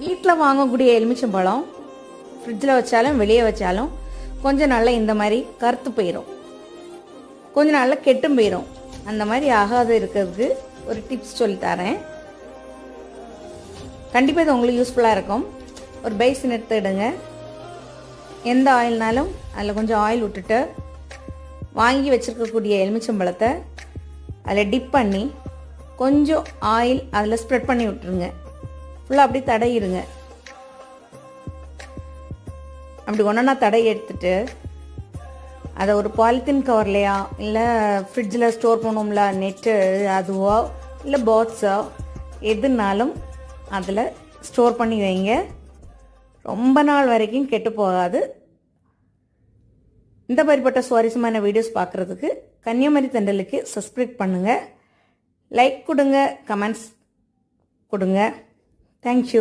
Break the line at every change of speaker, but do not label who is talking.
வீட்டில் வாங்கக்கூடிய எலுமிச்சம்பழம் ஃப்ரிட்ஜில் வச்சாலும் வெளியே வச்சாலும் கொஞ்சம் நல்லா இந்த மாதிரி கருத்து போயிடும் கொஞ்ச நாளில் கெட்டும் போயிடும் அந்த மாதிரி ஆகாது இருக்கிறதுக்கு ஒரு டிப்ஸ் சொல்லித்தரேன் கண்டிப்பாக இது உங்களுக்கு யூஸ்ஃபுல்லாக இருக்கும். ஒரு பேசின் எடுத்துடுங்க எந்த ஆயில்னாலும் அதில் கொஞ்சம் ஆயில் விட்டுட்டு வாங்கி வச்சுருக்கக்கூடிய எலுமிச்சம்பழத்தை அதில் டிப் பண்ணி கொஞ்சம் ஆயில் அதில் ஸ்ப்ரெட் பண்ணி விட்டுருங்க. ஃபுல்லாக அப்படி தடையிடுங்க அப்படி ஒன்றா தடை எடுத்துட்டு அதை ஒரு பாலித்தீன் கவர்லையா இல்லை ஃப்ரிட்ஜில் ஸ்டோர் பண்ணுவோம்ல நெட்டு அதுவோ இல்லை பாக்ஸோ எதுனாலும் அதில் ஸ்டோர் பண்ணி வைங்க. ரொம்ப நாள் வரைக்கும் கெட்டு போகாது. இந்த மாதிரிப்பட்ட சுவாரஸ்யமான வீடியோஸ் பார்க்குறதுக்கு கன்னியாகுமரி தண்டலுக்கு சப்ஸ்கிரைப் பண்ணுங்கள் லைக் கொடுங்க கமெண்ட்ஸ் கொடுங்க. Thank you.